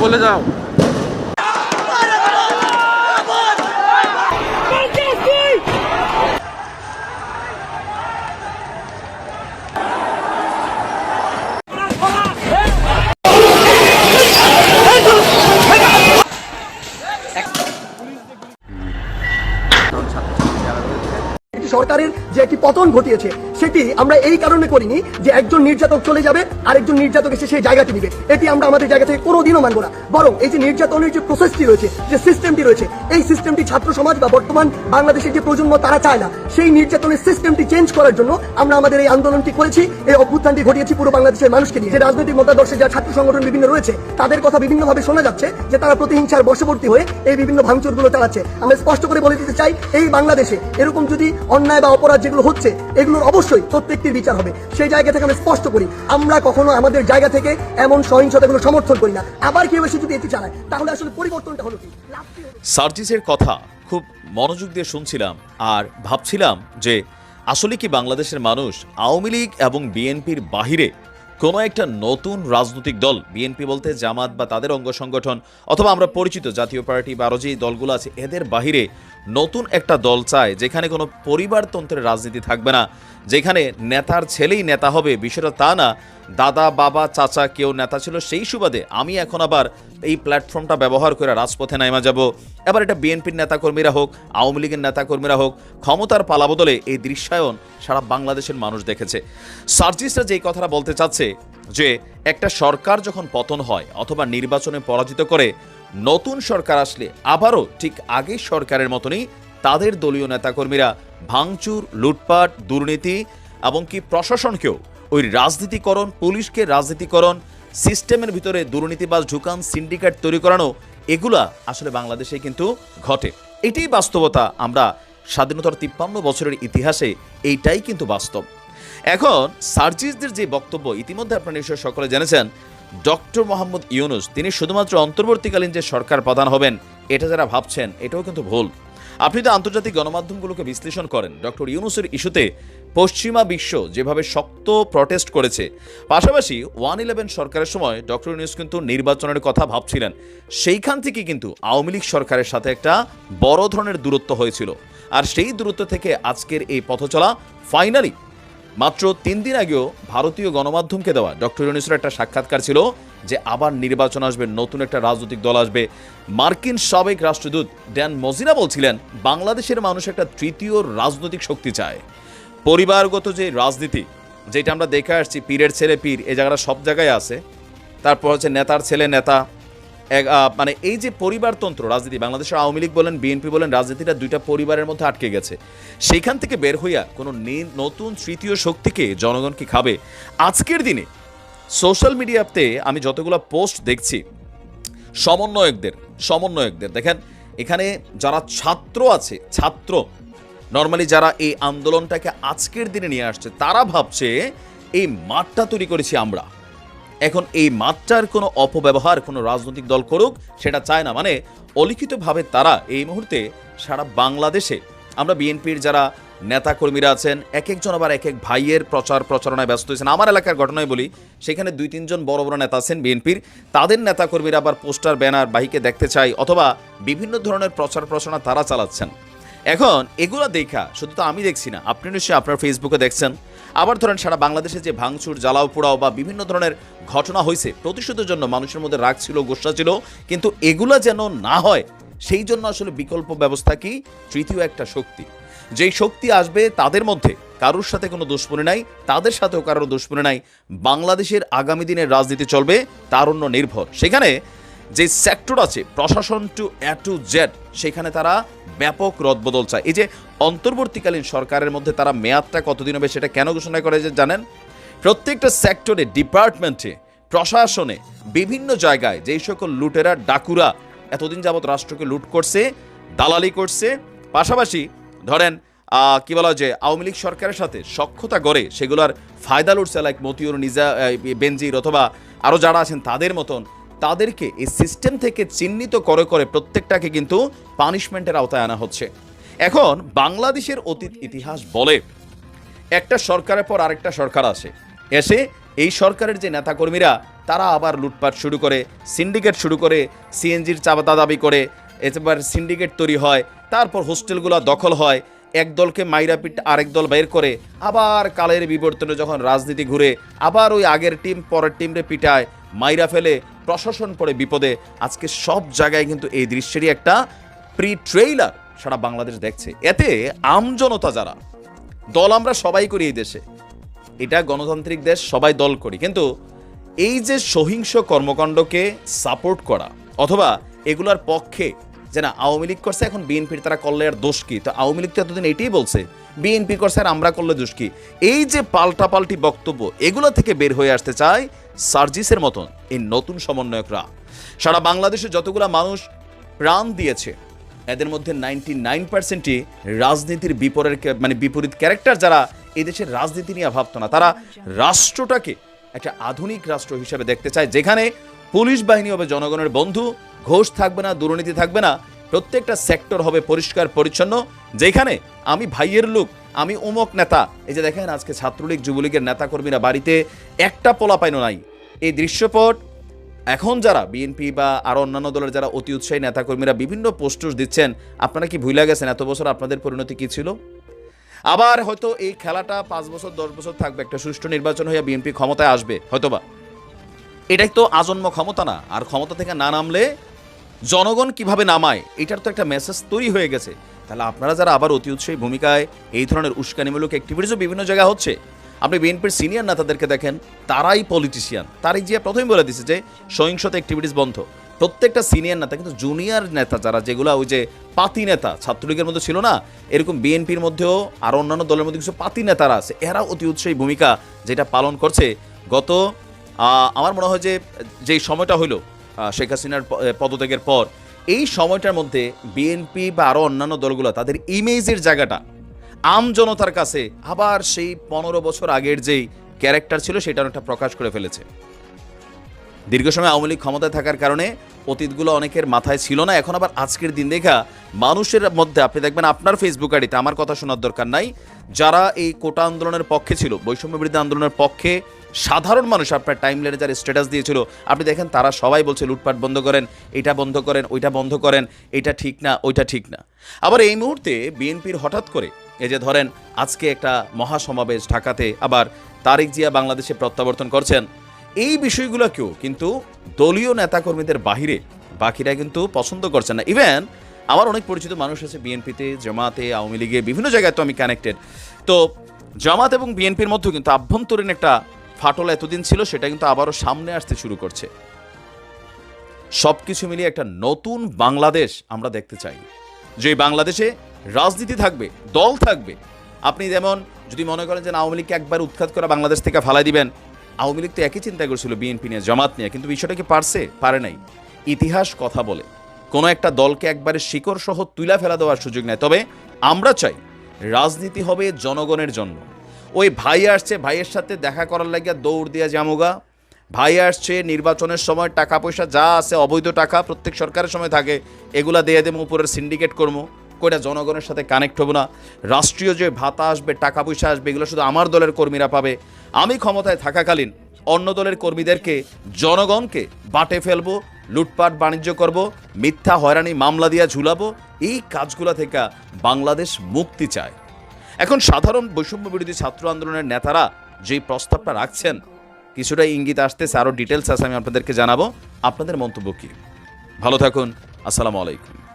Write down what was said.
বলে যাও। একটি সরকারের যে একটি পতন ঘটিয়েছে, সেটি আমরা এই কারণে করিনি যে একজন নির্যাতক চলে যাবে আর একজন নির্যাতক এসে সেই জায়গাটি নিবে। এটি আমরা আমাদের জায়গা থেকে কোনোদিনও মানবো না। বরং এই যে নির্যাতনের যে প্রসেসটি রয়েছে, যে সিস্টেমটি রয়েছে, এই সিস্টেমটি ছাত্র সমাজ বা বর্তমান বাংলাদেশের যে প্রজন্ম, তারা চায় না। সেই নির্যাতনের সিস্টেমটি চেঞ্জ করার জন্য আমরা আমাদের এই আন্দোলনটি করেছি, এই অভ্যুত্থানটি ঘটিয়েছি পুরো বাংলাদেশের মানুষকে নিয়ে। যে রাজনৈতিক মতাদর্শে যা ছাত্র সংগঠন বিভিন্ন রয়েছে, তাদের কথা বিভিন্নভাবে শোনা যাচ্ছে যে তারা প্রতিহিংসার বশবর্তী হয়ে এই বিভিন্ন ভাঙচুরগুলো চালাচ্ছে। আমরা স্পষ্ট করে বলে দিতে চাই, এই বাংলাদেশে এরকম যদি অন্যায় বা অপরাধ যেগুলো হচ্ছে, এগুলোর অবশ্যই প্রত্যেকটির বিচার হবে। সেই জায়গা থেকে আমরা স্পষ্ট করি, আমরা কখনো আমাদের জায়গা থেকে এমন সহিংসতাগুলো সমর্থন করি না। আবার কেউ এসে যদি এটি চালায়, তাহলে আসলে পরিবর্তনটা হলো কি? সার্জিসের কথা খুব মনোযোগ দিয়ে শুনছিলাম আর ভাবছিলাম যে, আসলে কি বাংলাদেশের মানুষ আওয়ামী লীগ এবং বিএনপির বাহিরে কোনো একটা নতুন রাজনৈতিক দল, বিএনপি বলতে জামাত বা তাদের অঙ্গ সংগঠন, অথবা আমরা পরিচিত জাতীয় পার্টি বা আরও যে দলগুলো আছে, এদের বাহিরে নতুন একটা দল চায়, যেখানে কোনো পরিবারতন্ত্রের রাজনীতি থাকবে না, যেখানে নেতার ছেলেই নেতা হবে, বিষয়টা তা না। দাদা, বাবা, চাচা কেউ নেতা ছিল, সেই সুবাদে আমি এখন আবার এই প্ল্যাটফর্মটা ব্যবহার করে রাজপথে নাইমা যাব। এবার এটা বিএনপির নেতাকর্মীরা হোক, আওয়ামী লীগের নেতাকর্মীরা হোক, ক্ষমতার পালাবদলে এই দৃশ্যায়ন সারা বাংলাদেশের মানুষ দেখেছে। সার্জিসরা যেই কথাটা বলতে চাচ্ছে যে, একটা সরকার যখন পতন হয় অথবা নির্বাচনে পরাজিত করে, নতুন সরকার আসলে আবারও ঠিক আগের সরকারের মতনই তাদের দলীয় নেতাকর্মীরা ভাঙচুর, লুটপাট, দুর্নীতি এবং কি প্রশাসনকেও ওই রাজনীতিকরণ, পুলিশকে রাজনীতিকরণ সিস্টেমের ভিতরে দুর্নীতিবাজ ঢুকান, সিন্ডিকেট তৈরি করানো, এগুলা আসলে বাংলাদেশে কিন্তু ঘটে। এটাই বাস্তবতা। আমরা স্বাধীনতার তিপ্পান্ন বছরের ইতিহাসে এইটাই কিন্তু বাস্তব। এখন সার্জিসদের যে বক্তব্য ইতিমধ্যে আপনারা নিশ্চয় সকলে জেনেছেন, ডক্টর মোহাম্মদ ইউনুস, তিনি শুধুমাত্র অন্তর্বর্তীকালীন যে সরকার প্রধান হবেন, এটা যারা ভাবছেন, এটাও কিন্তু ভুল। আপনি তো আন্তর্জাতিক গণমাধ্যমগুলোকে বিশ্লেষণ করেন। ডক্টর ইউনুসের ইস্যুতে পশ্চিমা বিশ্ব যেভাবে শক্ত প্রটেস্ট করেছে, পাশাপাশি ওয়ান ইলেভেন সরকারের সময় ডক্টর ইউনুস কিন্তু নির্বাচনের কথা ভাবছিলেন। সেইখান থেকে কিন্তু আওয়ামী লীগ সরকারের সাথে একটা বড় ধরনের দূরত্ব হয়েছিল। আর সেই দূরত্ব থেকে আজকের এই পথচলা ফাইনালি মাত্র তিন দিন আগেও ভারতীয় গণমাধ্যমকে দেওয়া ডক্টর ইউনুসের একটা সাক্ষাৎকার ছিল যে আবার নির্বাচন আসবে, নতুন একটা রাজনৈতিক দল আসবে। মার্কিন সাবেক রাষ্ট্রদূত ড্যান মজিনা বলছিলেন, বাংলাদেশের মানুষ একটা তৃতীয় রাজনৈতিক শক্তি চায়। পরিবারগত যে রাজনীতি, যেটা আমরা দেখে আসছি, পীরের ছেলে পীর, এই জায়গাটা সব জায়গায় আছে। তারপর হচ্ছে নেতার ছেলে নেতা, এক মানে এই যে পরিবারতন্ত্র, রাজনীতি, বাংলাদেশের আওয়ামী লীগ বলেন, বিএনপি বলেন, রাজনীতিটা দুইটা পরিবারের মধ্যে আটকে গেছে। সেইখান থেকে বের হইয়া কোনো নতুন তৃতীয় শক্তিকে জনগণ কি খাবে? আজকের দিনে সোশ্যাল মিডিয়াতে আমি যতগুলো পোস্ট দেখছি, সমন্বয়কদের সমন্বয়কদের, দেখেন, এখানে যারা ছাত্র আছে, ছাত্র নর্মালি যারা এই আন্দোলনটাকে আজকের দিনে নিয়ে আসছে, তারা ভাবছে এই মাঠটা তৈরি করেছি আমরা। এখন এই মাঠটার কোনো অপব্যবহার, কোনো রাজনৈতিক দল করুক, সেটা চায় না। মানে অলিখিতভাবে তারা এই মুহূর্তে সারা বাংলাদেশে, আমরা বিএনপির যারা নেতাকর্মীরা আছেন এক একজন আবার এক এক ভাইয়ের প্রচার প্রচারণায় ব্যস্ত হয়েছেন। আমার এলাকার ঘটনায় বলি, সেখানে দুই, তিনজন বড় বড় নেতা আছেন বিএনপির। তাদের নেতাকর্মীরা আবার পোস্টার, ব্যানার, বাহিকে দেখতে চাই অথবা বিভিন্ন ধরনের প্রচার প্রচারণা তারা চালাচ্ছেন। এখন এগুলো দেখা, শুধু তো আমি দেখছি না, আপনি নিশ্চয়ই আপনার ফেসবুকে দেখছেন। আবার ধরেন সারা বাংলাদেশে যে ভাঙচুর, জ্বালাও পোড়াও বা বিভিন্ন ধরনের ঘটনা হয়েছে, প্রতিশোধের জন্য মানুষের মধ্যে রাগ ছিল, গোসা ছিল, কিন্তু এগুলা যেন না হয়, সেই জন্য আসলে বিকল্প ব্যবস্থা কি? তৃতীয় একটা শক্তি। যেই শক্তি আসবে তাদের মধ্যে, কারোর সাথে কোনো দুশ্মনী নাই, তাদের সাথেও কারোর দুশ্মনী নাই, বাংলাদেশের আগামী দিনের রাজনীতি চলবে, তারুণ্য নির্ভর। সেখানে যে সেক্টর আছে, প্রশাসন টু এ টু জেড সেখানে তারা ব্যাপক রদবদল চায়। এই যে অন্তর্বর্তীকালীন সরকারের মধ্যে তারা মেয়াদটা কতদিন হবে সেটা কেন ঘোষণা করে যে জানেন? প্রত্যেকটা সেক্টরে ডিপার্টমেন্টে প্রশাসনে, বিভিন্ন জায়গায় যেই সকল লুটেরা, ডাকুরা এতদিন যাবৎ রাষ্ট্রকে লুট করছে, দালালি করছে, পাশাপাশি ধরেন কি বলা যে আওয়ামী লীগ সরকারের সাথে সক্ষতা গড়ে সেগুলোর ফায়দা লুটছে লাইক মতিউর নিজা বেনজির অথবা আরও যারা আছেন তাদের মতন তাদেরকে এই সিস্টেম থেকে চিহ্নিত করে করে প্রত্যেকটাকে কিন্তু পানিশমেন্টের আওতায় আনা হচ্ছে। এখন বাংলাদেশের অতীত ইতিহাস বলে, একটা সরকারের পর আরেকটা সরকার আসে। এসে এই সরকারের যে নেতাকর্মীরা, তারা আবার লুটপাট শুরু করে সিন্ডিকেট শুরু করে সিএনজির চাপাতা দাবি করে এবার সিন্ডিকেট তৈরি হয়, তারপর হোস্টেলগুলো দখল হয়, এক দলকে মাইরা পিট আরেক দল বের করে, আবার কালের বিবর্তনে যখন রাজনীতি ঘুরে, আবার ওই আগের টিম পরের টিমরে পিটায় মাইরা ফেলে প্রশাসন পড়ে বিপদে। আজকে সব জায়গায় কিন্তু এই দৃশ্যেরই একটা প্রি ট্রেইলার সারা বাংলাদেশ দেখছে। এতে আমজনতা যারা, দল আমরা সবাই করি এই দেশে। এটা গণতান্ত্রিক দেশ, সবাই দল করি। কিন্তু এই যে সহিংস কর্মকাণ্ডকে সাপোর্ট করা, অথবা এগুলার পক্ষে যে না, আওয়ামী লীগ করছে, এখন বিএনপির তারা করলে আর দোষ কি? তো আওয়ামী লীগ তো এতদিন এটাই বলছে, বিএনপি করছে আর আমরা করলে দোষ কি? এই যে পাল্টাপাল্টি বক্তব্য, এগুলো থেকে বের হয়ে আসতে চায় সার্জিসের মতন এই নতুন সমন্বয়করা। সারা বাংলাদেশে যতগুলা মানুষ প্রাণ দিয়েছে, এদের মধ্যে নাইনটি নাইন পার্সেন্টই রাজনীতির বিপরের মানে বিপরীত ক্যারেক্টার যারা এই দেশের রাজনীতি নিয়ে ভাবতো না। তারা রাষ্ট্রটাকে একটা আধুনিক রাষ্ট্র হিসেবে দেখতে চায়, যেখানে পুলিশ বাহিনী হবে জনগণের বন্ধু, ঘোষ থাকবে না, দুর্নীতি থাকবে না, প্রত্যেকটা সেক্টর হবে পরিষ্কার পরিচ্ছন্ন, যেখানে আমি ভাইয়ের লোক, আমি অমুক নেতা। এই যে দেখেন আজকে ছাত্রলীগ, যুবলীগের নেতাকর্মীরা বাড়িতে একটা পোলা পাইনো নাই। এই দৃশ্যপট, এখন যারা বিএনপি বা আরও অন্যান্য দলের যারা অতি উৎসাহী নেতাকর্মীরা বিভিন্ন পোস্টার দিচ্ছেন, আপনারা কি ভুলে গেছেন এত বছর আপনাদের পরিণতি কি ছিল? আবার হয়তো এই খেলাটা পাঁচ বছর, দশ বছর থাকবে, একটা সুষ্ঠু নির্বাচন হয়ে বিএনপি ক্ষমতায় আসবে, হয়তোবা। এটাই তো আজন্ম ক্ষমতা না। আর ক্ষমতা থেকে না নামলে জনগণ কীভাবে নামায়, এটার তো একটা মেসেজ তৈরি হয়ে গেছে। তাহলে আপনারা যারা আবার অতি উৎসাহী ভূমিকায় এই ধরনের উস্কানিমূলক অ্যাক্টিভিটিসও বিভিন্ন জায়গায় হচ্ছে, আপনি বিএনপির সিনিয়র নেতাদেরকে দেখেন, তারাই পলিটিশিয়ান তারই যে প্রথমেই বলে দিছে যে, সহিংসতা অ্যাক্টিভিটিস বন্ধ। প্রত্যেকটা সিনিয়র নেতা, কিন্তু জুনিয়র নেতা যারা, যেগুলো ওই যে পাতি নেতা, ছাত্রলীগের মধ্যে ছিল না, এরকম বিএনপির মধ্যেও আর অন্যান্য দলের মধ্যে কিছু পাতি নেতারা আছে, এরা অতি উৎসাহী ভূমিকা যেটা পালন করছে। গত আমার মনে হয় যে যেই সময়টা হইল শেখ হাসিনার পদত্যাগের পর, এই সময়টার মধ্যে বিএনপি বা আরও অন্যান্য দলগুলো তাদের ইমেজের জায়গাটা, আম জনতার কাছে আবার সেই পনেরো বছর আগের যেই ক্যারেক্টার ছিল সেটা অনেকটা প্রকাশ করে ফেলেছে। দীর্ঘ সময় আওয়ামী লীগ ক্ষমতায় থাকার কারণে অতীতগুলো অনেকের মাথায় ছিল না, এখন আবার আজকের দিন দেখা মানুষের মধ্যে, আপনি দেখবেন আপনার ফেসবুক আইডিতে আমার কথা শোনার দরকার নাই, যারা এই কোটা আন্দোলনের পক্ষে ছিল, বৈষম্য বিরোধী আন্দোলনের পক্ষে সাধারণ মানুষ আপনার টাইম লাইনে যারা স্ট্যাটাস দিয়েছিল, আপনি দেখেন তারা সবাই বলছে লুটপাট বন্ধ করেন, এটা বন্ধ করেন, ওইটা বন্ধ করেন, এটা ঠিক না, ওইটা ঠিক না। আবার এই মুহূর্তে বিএনপির হঠাৎ করে, এই যে ধরেন আজকে একটা মহাসমাবেশ ঢাকাতে আবার তারিক জিয়া বাংলাদেশে প্রত্যাবর্তন করছেন, এই বিষয়গুলোকেও কিন্তু দলীয় নেতাকর্মীদের বাহিরে বাকিরা কিন্তু পছন্দ করছে না। ইভেন আমার অনেক পরিচিত মানুষ আছে বিএনপিতে, জামাতে, আওয়ামী লীগে, বিভিন্ন জায়গায় তো আমি কানেক্টেড তো জামাত এবং বিএনপির মধ্যেও কিন্তু আভ্যন্তরীণ একটা ফাটল এতদিন ছিল, সেটা কিন্তু আবারও সামনে আসতে শুরু করছে। সব কিছু মিলিয়ে একটা নতুন বাংলাদেশ আমরা দেখতে চাই। যে বাংলাদেশে রাজনীতি থাকবে, দল থাকবে। আপনি যেমন যদি মনে করেন যে আওয়ামী লীগকে একবার উৎখাত করে বাংলাদেশ থেকে ফালাই দিবেন, আওয়ামী লীগ তো একই চিন্তা করছিল, বিএনপি নিয়ে, জামাত নিয়ে, কিন্তু বিষয়টা কি পারছে? পারে নাই। ইতিহাস কথা বলে, কোনো একটা দলকে একবারে শিকড় সহ তুলা ফেলা দেওয়ার সুযোগ নেয় তবে আমরা চাই, রাজনীতি হবে জনগণের জন্য। ওই ভাই আসছে, ভাইয়ের সাথে দেখা করার লাগিয়া দৌড় দিয়া জামুগা ভাই আসছে, নির্বাচনের সময় টাকা পয়সা যা আছে, অবৈধ টাকা প্রত্যেক সরকারের সময় থাকে, এগুলা দিয়ে দেবো, উপরের সিন্ডিকেট করব। কইটা জনগণের সাথে কানেক্ট হব না। রাষ্ট্রীয় যে ভাতা আসবে, টাকা পয়সা আসবে, এগুলো শুধু আমার দলের কর্মীরা পাবে। আমি ক্ষমতায় থাকাকালীন অন্য দলের কর্মীদেরকে, জনগণকে বাটে ফেলব, লুটপাট, বাণিজ্য করব, মিথ্যা, হয়রানি, মামলা দিয়া ঝুলাবো। এই কাজগুলো থেকে বাংলাদেশ মুক্তি চায়। এখন সাধারণ বৈষম্য বিরোধী ছাত্র আন্দোলনের নেতারা যে প্রস্তাবটা রাখছেন, কিছুটা ইঙ্গিত আসতেছে আরও ডিটেলস আছে, আমি আপনাদেরকে জানাব। আপনাদের মন্তব্য কী? ভালো থাকুন, আসসালামু আলাইকুম।